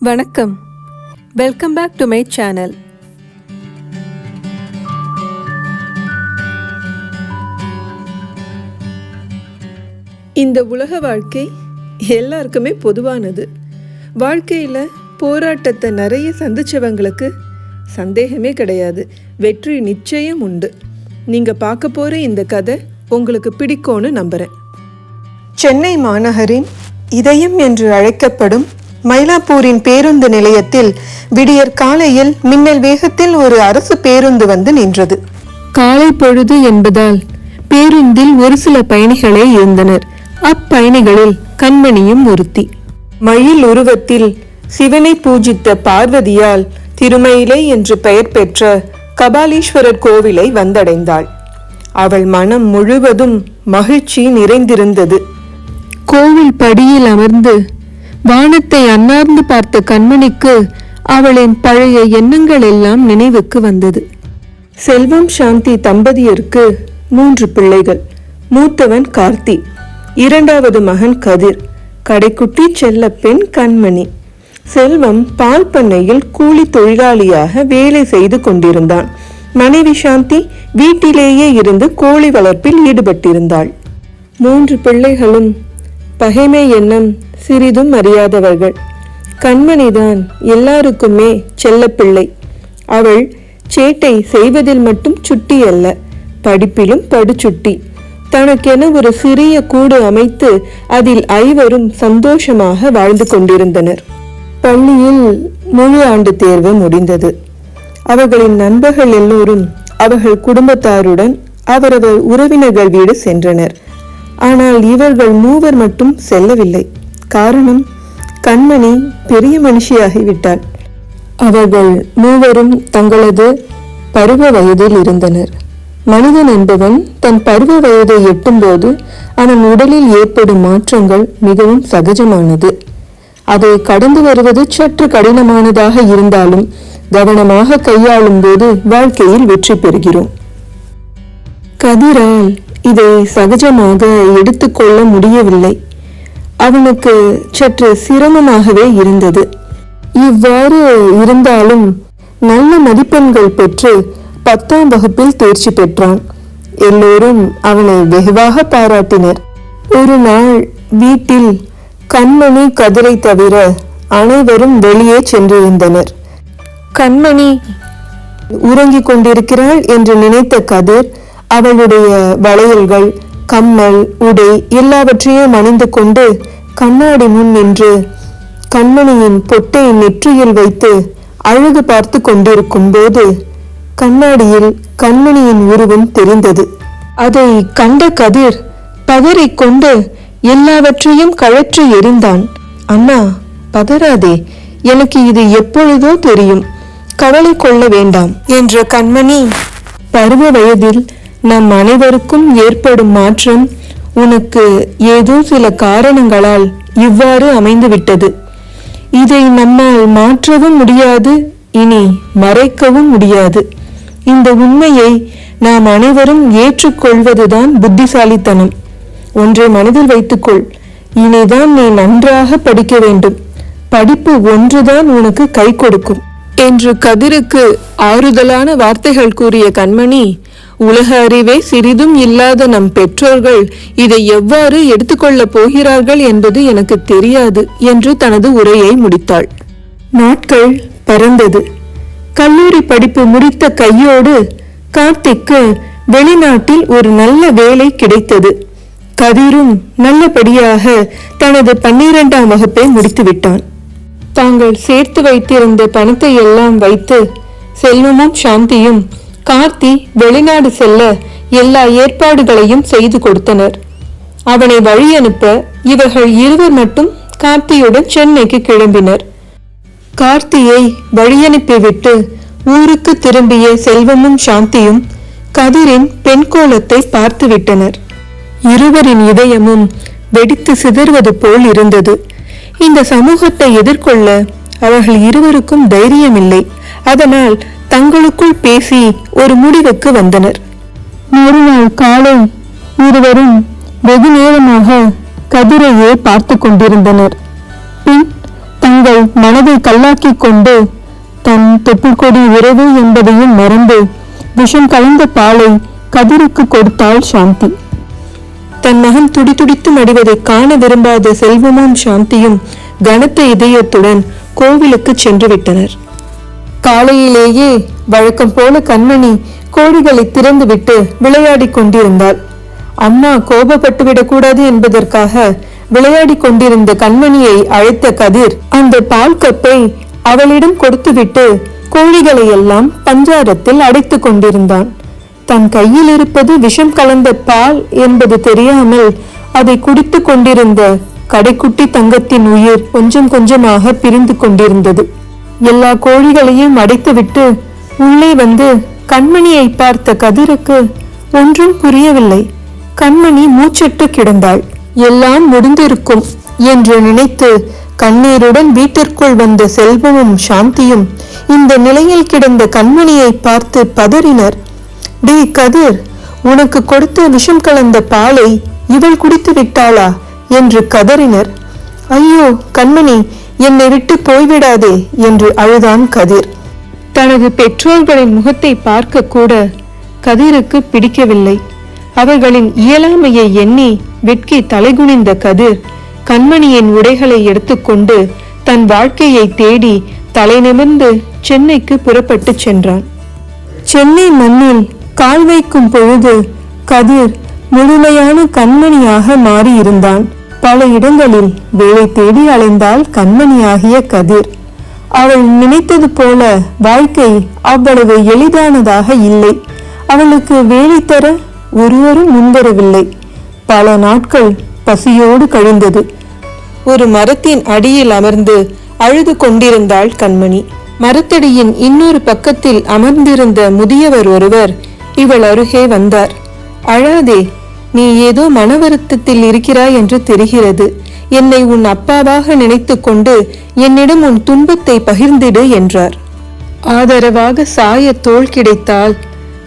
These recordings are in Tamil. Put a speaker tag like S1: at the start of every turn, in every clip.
S1: வணக்கம். Welcome back to my channel இந்த உலக வாழ்க்கை எல்லாருக்குமே பொதுவானது. வாழ்க்கையில் போராட்டத்தை நிறைய சந்திச்சவங்களுக்கு சந்தேகமே கிடையாது. வெற்றி நிச்சயம் உண்டு. நீங்கள் பார்க்க போகிற இந்த கதை உங்களுக்கு பிடிக்கும்னு நம்புகிறேன் சென்னை மாநகரின் இதயம் என்று அழைக்கப்படும் மயிலாப்பூரின் பேருந்து நிலையத்தில் விடியற் காலையில் மின்னல் வேகத்தில் ஒரு அரசு பேருந்து வந்து நின்றது. காலை பொழுது என்பதால் பேருந்தில் ஒரு சில பயணிகளே இருந்தனர். அப்பயணிகளில் கண்மணியும் ஒருத்தி. மயில் உருவத்தில் சிவனை பூஜித்த பார்வதியால் திருமயிலை என்று பெயர் பெற்ற கபாலீஸ்வரர் கோவிலை வந்தடைந்தாள். அவள் மனம் முழுவதும் மகிழ்ச்சி நிறைந்திருந்தது. கோவில் படியில் அமர்ந்து வானத்தை அன்னார்ந்து பார்த்த கண்மணிக்கு அவளின் பழைய எண்ணங்கள் எல்லாம் நினைவுக்கு வந்தது. செல்வம் சாந்தி தம்பதியருக்கு மூன்று பிள்ளைகள். மூத்தவன் கார்த்தி இரண்டாவது மகன் கதிர் கடைக்குட்டி செல்ல பெண் கண்மணி. செல்வம் பால் பண்ணையில் கூலி தொழிலாளியாக வேலை செய்து கொண்டிருந்தான். மனைவி சாந்தி வீட்டிலேயே இருந்து கோழி வளர்ப்பில் ஈடுபட்டிருந்தாள். மூன்று பிள்ளைகளும் பகைமை எண்ணம் சிறிதும் அறியாதவர்கள். கண்மணிதான் எல்லாருக்குமே செல்லப்பிள்ளை. அவள் சேட்டை செய்வதில் மட்டும் சுட்டி அல்ல படிப்பிலும் படுச்சுட்டி தனக்கென ஒரு சிறிய கூடு அமைத்து அதில் ஐவரும் சந்தோஷமாக வாழ்ந்து கொண்டிருந்தனர். பள்ளியில் முழு ஆண்டு தேர்வு முடிந்தது. அவர்களின் நண்பர்கள் எல்லோரும் அவர்கள் குடும்பத்தாருடன் அவரவர் உறவினர்கள் வீடு சென்றனர். ஆனால் இவர்கள் மூவர் மட்டும் செல்லவில்லை. காரணம் கண்மணி பெரிய மனுஷியாகிவிட்டாள். அவர்கள் மூவரும் தங்களது பருவ வயதில் இருந்தனர். மனிதன் என்பவன் தன் பருவ வயதை எட்டும்போது அவன் உடலில் ஏற்படும் மாற்றங்கள் மிகவும் சகஜமானது. அதை கடந்து வருவது சற்று கடினமானதாக இருந்தாலும் கவனமாக கையாளும் போது வாழ்க்கையில் வெற்றி பெறுகிறோம். கதிரால் இதை சகஜமாக எடுத்துக்கொள்ள முடியவில்லை. அவனுக்கு சற்று சிரமமாகவே இருந்தது. இவ்வாறு இருந்தாலும் நல்ல மதிப்பெண்கள் பெற்று பத்தாம் வகுப்பில் தேர்ச்சி பெற்றான். எல்லோரும் அவனை வெகுவாக பாராட்டினர். ஒரு நாள் வீட்டில் கண்மணி கதிரை தவிர அனைவரும் வெளியே சென்றிருந்தனர். கண்மணி உறங்கிக் கொண்டிருக்கிறாள் என்று நினைத்த கதிர் அவளுடைய வளையல்கள் கம்மல் உடை எல்லாவற்றையும் அணிந்து கொண்டு கண்ணாடி முன் நின்று கண்மணியின் பொட்டை நெற்றியில் வைத்து அழகு பார்த்து கொண்டிருக்கும் போது கண்ணாடியில் கண்மணியின் உருவம் தெரிந்தது. அதை கண்ட கதிர் பதறிக் கொண்டு எல்லாவற்றையும் கழற்றி எறிந்தான். அண்ணா பதறாதே. எனக்கு இது எப்பொழுதோ தெரியும். கவலை கொள்ள வேண்டாம் என்ற கண்மணி பருவ வயதில் நம் அனைவருக்கும் ஏற்படும் மாற்றம் உனக்கு ஏதோ சில காரணங்களால் இவ்வாறு அமைந்துவிட்டது. இதை நம்மால் மாற்றவும் முடியாது இனி மறைக்கவும் முடியாது. இந்த உண்மையை நாம் அனைவரும் ஏற்றுக்கொள்வதுதான் புத்திசாலித்தனம். ஒன்றை மனதில் வைத்துக்கொள் இனிதான் நீ நன்றாக படிக்க வேண்டும். படிப்பு ஒன்றுதான் உனக்கு கை கொடுக்கும். என்று கதிருக்கு ஆறுதலான வார்த்தைகள் கூறிய கண்மணி உலக அறிவே சிறிதும் இல்லாத நம் பெற்றோர்கள் இதை எவ்வாறு எடுத்துக்கொள்ளப் போகிறார்கள் என்பது எனக்கு தெரியாது என்று தனது உரையை முடித்தாள். நாட்கள் பறந்தது. கல்லூரி படிப்பு முடித்த கையோடு கார்த்திக்கு வெளிநாட்டில் ஒரு நல்ல வேலை கிடைத்தது. கதிரும் நல்லபடியாக தனது பன்னிரெண்டாம் வகுப்பை முடித்துவிட்டான். தாங்கள் சேர்த்து வைத்திருந்த பணத்தை எல்லாம் வைத்து செல்வமும் சாந்தியும் கார்த்தி வெளிநாடு செல்ல எல்லா ஏற்பாடுகளையும் செய்து கொடுத்தனர். அவனை வழி அனுப்ப இவர்கள் இருவர் மட்டும் கார்த்தியுடன் சென்னைக்கு கிளம்பினர். கார்த்தியை வழியனுப்பிவிட்டு ஊருக்கு திரும்பிய செல்வமும் சாந்தியும் கதிரின் பெண் கோலத்தை பார்த்துவிட்டனர் இருவரின் இதயமும் வெடித்து சிதறுவது போல் இருந்தது. இந்த சமூகத்தை எதிர்கொள்ள அவர்கள் இருவருக்கும் தைரியமில்லை. அதனால் தங்களுக்குள் பேசி ஒரு முடிவுக்கு வந்தனர். மறுநாள் காலை இருவரும் வெகு நேரமாக கதிரையே பார்த்து கொண்டிருந்தனர். பின் தங்கள் மனதை கல்லாக்கிக் கொண்டு தன் தொப்புக்கொடி உறவு என்பதையும் மறந்து விஷம் கலந்த பாலை கதிருக்கு கொடுத்தாள் சாந்தி. தன் மகன் துடிதுடித்து மடிவதை காண விரும்பாத செல்வமும் சாந்தியும் கனத்த இதயத்துடன் கோவிலுக்கு சென்று விட்டனர் காலையிலேயே வழக்கம் போல கண்மணி கோழிகளை திறந்துவிட்டு விளையாடிக் கொண்டிருந்தாள். அம்மா கோபப்பட்டுவிடக் கூடாது என்பதற்காக விளையாடிக் கொண்டிருந்த கண்மணியை அழைத்த கதிர் அந்த பால் கப்பை அவளிடம் கொடுத்துவிட்டு கோழிகளை எல்லாம் பஞ்சாரத்தில் அடைத்துக் கொண்டிருந்தான். தன் கையில் இருப்பது விஷம் கலந்த பால் என்பது தெரியாமல் அதை குடித்து கொண்டிருந்த கடைக்குட்டி தங்கத்தின் உயிர் கொஞ்சம் கொஞ்சமாக பிரிந்து கொண்டிருந்தது. எல்லா கோழிகளையும் அடைத்துவிட்டு உள்ளே வந்து கண்மணியை பார்த்த கதிருக்கு ஒன்றும் புரியவில்லை. கண்மணி மூச்சற்று கிடந்தாள். எல்லாம் முடிந்திருக்கும் என்று நினைத்து கண்ணீருடன் வீட்டிற்குள் வந்த செல்வமும் சாந்தியும் இந்த நிலையில் கிடந்த கண்மணியை பார்த்து பதறினர். டே கதிர் உனக்கு கொடுத்த விஷம் கலந்த பாலை இவள் குடித்து விட்டாளா? என்று கதறினர். ஐயோ கண்மணி என்னை விட்டு போய்விடாதே என்று அழுதான் கதிர். தனது பெற்றோர்களின் முகத்தை பார்க்க கூட கதிருக்கு பிடிக்கவில்லை. அவர்களின் இயலாமையை எண்ணி வெட்கி தலைகுனிந்த கதிர் கண்மணியின் உடைகளை எடுத்துக்கொண்டு தன் வாழ்க்கையை தேடி தலை நிமிர்ந்து சென்னைக்கு புறப்பட்டுச் சென்றான். சென்னை மண்ணில் கால் வைக்கும் பொழுது கதிர் முழுமையான கண்மணியாக மாறியிருந்தான். பல இடங்களில் வேலை தேடி அலைந்தால் கண்மணியாகிய கதிர். அவள் நினைத்தது போல வாழ்க்கை அவ்வளவு எளிதானதாக இல்லை. அவளுக்கு வேலை தர ஒருவரும் முன்வரவில்லை. பல நாட்கள் பசியோடு கழிந்தது. ஒரு மரத்தின் அடியில் அமர்ந்து அழுது கொண்டிருந்தாள் கண்மணி. மரத்தடியின் இன்னொரு பக்கத்தில் அமர்ந்திருந்த முதியவர் ஒருவர் இவள் அருகே வந்தார். அழாதே நீ ஏதோ மன வருத்தத்தில் இருக்கிறாய் என்று தெரிகிறது. என்னை உன் அப்பாவாக நினைத்துக்கொண்டு என்னிடம் உன் துன்பத்தை பகிர்ந்திடு என்றார். ஆதரவாக சாய தோள் கிடைத்தால்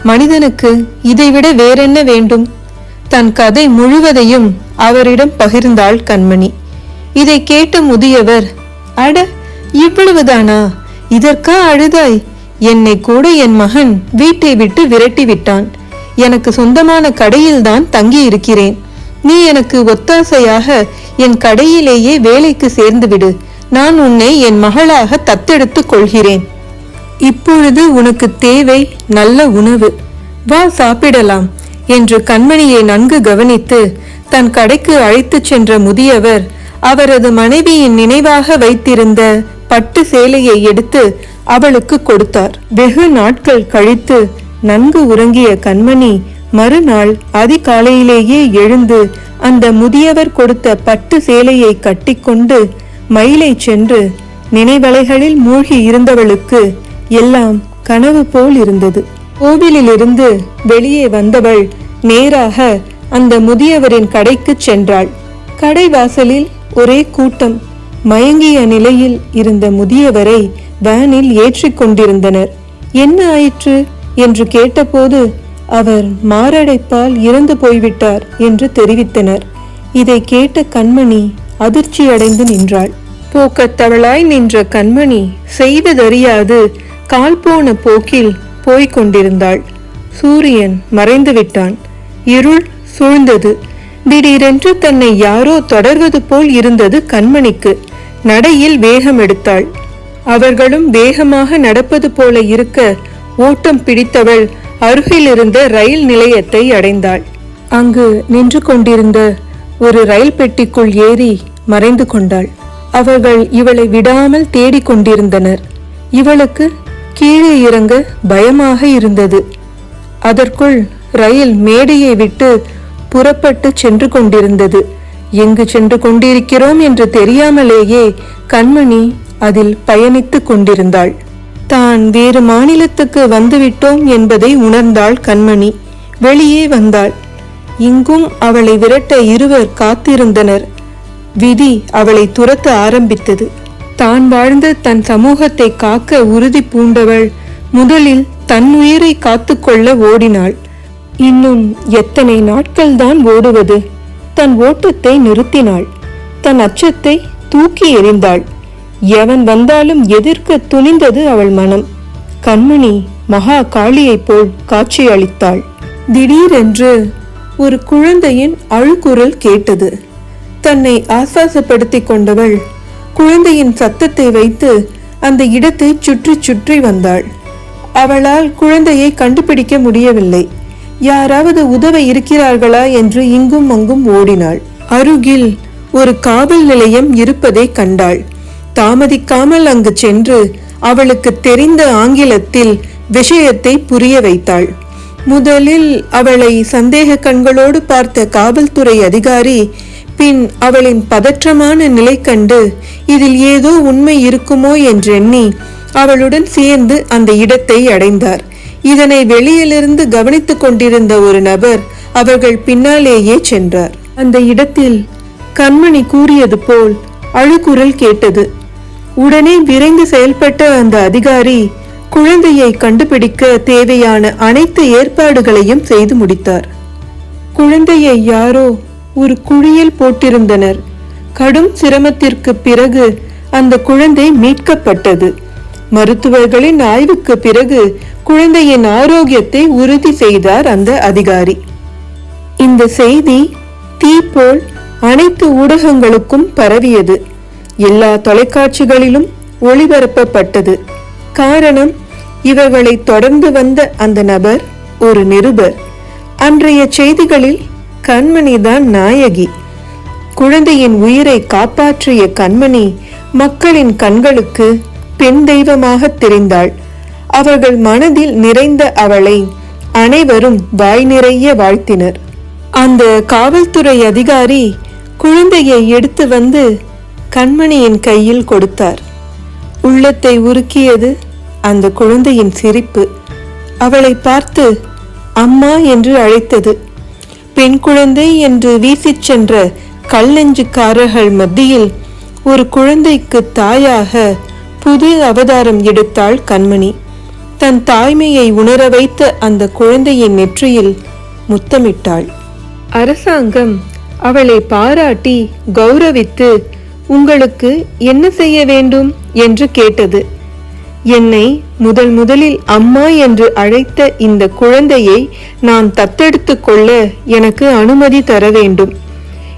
S1: மனிதனுக்கு இதைவிட வேறென்ன வேண்டும்? தன் கதை முழுவதையும் அவரிடம் பகிர்ந்தாள் கண்மணி. இதை கேட்ட முதியவர் அட இவ்வளவுதானா? இதற்கா அழுதாய்? என்னை கூட என் மகன். வீட்டை விட்டு விரட்டி விட்டான் எனக்கு சொந்தமான கடையில்தான் தங்கி இருக்கிறேன் நீ எனக்கு ஒத்தாசையாக என் கடையிலேயே வேலைக்கு சேர்ந்துவிடு. நான் உன்னை என் மகளாக தத்தெடுத்துக் கொள்கிறேன். இப்பொழுது உனக்கு தேவை நல்ல உணவு. வா சாப்பிடலாம் என்று கண்மணியை நன்கு கவனித்து தன் கடைக்கு அழைத்துச் சென்ற முதியவர் அவரது மனைவியின் நினைவாக வைத்திருந்த பட்டு சேலையை எடுத்து அவளுக்கு கொடுத்தார். வெகு நாட்கள் கழித்து நன்கு உறங்கிய கண்மணி மறுநாள் அதிகாலையிலேயே எழுந்து அந்த முதியவர் கொடுத்த பட்டு சேலையை கட்டிக்கொண்டு மயிலை சென்று நினைவலைகளில் மூழ்கி இருந்தவளுக்கு எல்லாம் கனவு போல் இருந்தது. கோவிலிலிருந்து வெளியே வந்தவள் நேராக அந்த முதியவரின் கடைக்குச் சென்றாள். கடை வாசலில் ஒரே கூட்டம். மயங்கிய நிலையில் இருந்த முதியவரை வேனில் ஏற்றிக் கொண்டிருந்தனர். என்ன ஆயிற்று? என்று கேட்டபோது அவர் மாரடைப்பால் இறந்து போய்விட்டார் என்று தெரிவித்தனர். இதை கேட்ட கண்மணி அதிர்ச்சியடைந்து நின்றாள். போக்கத்தவளாய் நின்ற கண்மணி செய்வதறியாது கால் போன போக்கில் போய்க் கொண்டிருந்தாள். சூரியன் மறைந்து விட்டான். இருள் சூழ்ந்தது. திடீரென்று தன்னை யாரோ தொடர்வது போல் இருந்தது கண்மணிக்கு. நடையில் வேகம் எடுத்தாள். அவர்களும் வேகமாக நடப்பது போல இருக்க ஓட்டம் பிடித்தவள் அருகிலிருந்த ரயில் நிலையத்தை அடைந்தாள். அங்கு நின்று கொண்டிருந்த ஒரு ரயில் பெட்டிக்குள் ஏறி மறைந்து கொண்டாள். அவர்கள் இவளை விடாமல் தேடிக் கொண்டிருந்தனர். இவளுக்கு கீழே இறங்க பயமாக இருந்தது. அதற்குள் ரயில் மேடையை விட்டு புறப்பட்டு சென்று கொண்டிருந்தது. எங்கு சென்று கொண்டிருக்கிறோம் என்று தெரியாமலேயே கண்மணி அதில் பயணித்துக் கொண்டிருந்தாள். தான் வேறு மாநிலத்துக்கு வந்துவிட்டோம் என்பதை உணர்ந்தாள் கண்மணி. வெளியே வந்தாள். இங்கும் அவளை விரட்ட இருவர் காத்திருந்தனர். விதி அவளை துரத்த ஆரம்பித்தது. தான் வாழ்ந்த தன் சமூகத்தை காக்க உறுதி பூண்டவள் முதலில் தன் உயிரை காத்துக்கொள்ள ஓடினாள். இன்னும் எத்தனை நாட்கள்தான் ஓடுவது? தன் ஓட்டத்தை நிறுத்தினாள். தன் அச்சத்தை தூக்கி எறிந்தாள். எவன் வந்தாலும் எதிர்க்க துணிந்தது அவள் மனம். கண்மணி மகா காளியைப் போல் காட்சியளித்தாள் திடீரென்று ஒரு குழந்தையின் அழுகுரல் கேட்டது. தன்னை ஆஸ்வாசப்படுத்திக் கொண்டவள் குழந்தையின் சத்தத்தை வைத்து அந்த இடத்தை சுற்றி சுற்றி வந்தாள். அவளால் குழந்தையை கண்டுபிடிக்க முடியவில்லை. யாராவது உதவ இருக்கிறார்களா என்று இங்கும் அங்கும் ஓடினாள். அருகில் ஒரு காவல் நிலையம் இருப்பதை கண்டாள். தாமதிக்காமல் அங்கு சென்று அவளுக்கு தெரிந்த ஆங்கிலத்தில் விஷயத்தை புரிய வைத்தாள். முதலில் அவளை சந்தேக கண்களோடு பார்த்த காவல்துறை அதிகாரி பின் அவளின் பதற்றமான நிலை கண்டு இதில் ஏதோ உண்மை இருக்குமோ? என்றெண்ணி அவளுடன் சேர்ந்து அந்த இடத்தை அடைந்தார். இதனை வெளியிலிருந்து கவனித்துக் கொண்டிருந்த ஒரு நபர் அவர்கள் பின்னாலேயே சென்றார். அந்த இடத்தில் கண்மணி கூறியது போல் அழுகுரல் கேட்டது. உடனே விரைந்து செயல்பட்ட அந்த அதிகாரி குழந்தையை கண்டுபிடிக்க தேவையான அனைத்து ஏற்பாடுகளையும் செய்து முடித்தார். குழந்தையை யாரோ ஒரு குழியில் போட்டிருந்தனர். கடும் சிரமத்திற்கு பிறகு அந்த குழந்தை மீட்கப்பட்டது. மருத்துவர்களின் ஆய்வுக்கு பிறகு குழந்தையின் ஆரோக்கியத்தை உறுதி செய்தார் அந்த அதிகாரி. இந்த செய்தி தீப்போல் அனைத்து ஊடகங்களுக்கும் பரவியது. எல்லா தொலைக்காட்சிகளிலும் ஒளிபரப்பப்பட்டது. காரணம் இவர்களை தொடர்ந்து வந்த அந்த நபர் ஒரு நிருபர். அன்றைய செய்திகளில் கண்மணிதான் நாயகி. குழந்தையின் உயிரை காப்பாற்றிய கண்மணி மக்களின் கண்களுக்கு பெண் தெய்வமாக தெரிந்தாள். அவர்கள் மனதில் நிறைந்த அவளை அனைவரும் வாய் நிறைய வாழ்த்தினர். அந்த காவல்துறை அதிகாரி குழந்தையை எடுத்து வந்து கண்மணியின் கையில் கொடுத்தார். உள்ளத்தை உருக்கியது அந்த குழந்தையின் சிரிப்பு. அவளை பார்த்து அம்மா என்று அழைத்தது. பெண் குழந்தை என்று வீசிச் சென்ற கல்லெஞ்சுக்காரர்கள் மத்தியில் ஒரு குழந்தைக்கு தாயாக புது அவதாரம் எடுத்தாள் கண்மணி. தன் தாய்மையை உணர வைத்த அந்த குழந்தையின் நெற்றியில் முத்தமிட்டாள். அரசாங்கம் அவளை பாராட்டி கௌரவித்து உங்களுக்கு என்ன செய்ய வேண்டும்? என்று கேட்டது. என்னை முதல் முதலில் அம்மா என்று அழைத்த இந்த குழந்தையை நான் தத்தெடுத்து கொள்ள எனக்கு அனுமதி தர வேண்டும்.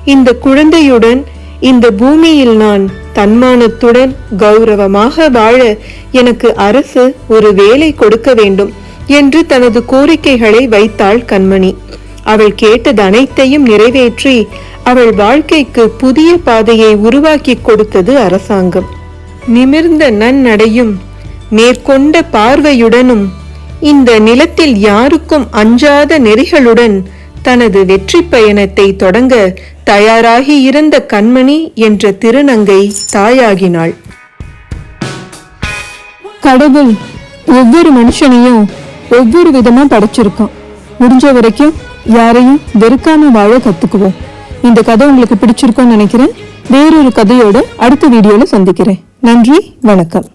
S1: இந்த குழந்தையுடன் இந்த பூமியில் நான் தன்மானத்துடன் கௌரவமாக வாழ எனக்கு அரசு ஒரு வேலை கொடுக்க வேண்டும் என்று தனது கோரிக்கைகளை வைத்தாள் கண்மணி. அவள் கேட்டது அனைத்தையும் நிறைவேற்றி அவள் வாழ்க்கைக்கு புதிய பாதையை உருவாக்கி கொடுத்தது அரசாங்கம். நிமிர்ந்த நன்னடையும் மேற்கொண்ட பார்வையுடனும் இந்த நிலத்தில் யாருக்கும் அஞ்சாத நெறிகளுடன் தனது வெற்றி பயணத்தை தொடங்க தயாராகி இருந்த கண்மணி என்ற திருநங்கை தாயாகினாள்.
S2: கடவுள் ஒவ்வொரு மனுஷனையும் ஒவ்வொரு விதமா படைச்சிருக்கான். முடிஞ்ச வரைக்கும் யாரையும் வெறுக்காம வாழ கத்துக்குவோம். இந்த கதை உங்களுக்கு பிடிச்சிருக்கும்னு நினைக்கிறேன். வேறொரு கதையோட அடுத்த வீடியோல சந்திக்கிறேன். நன்றி வணக்கம்.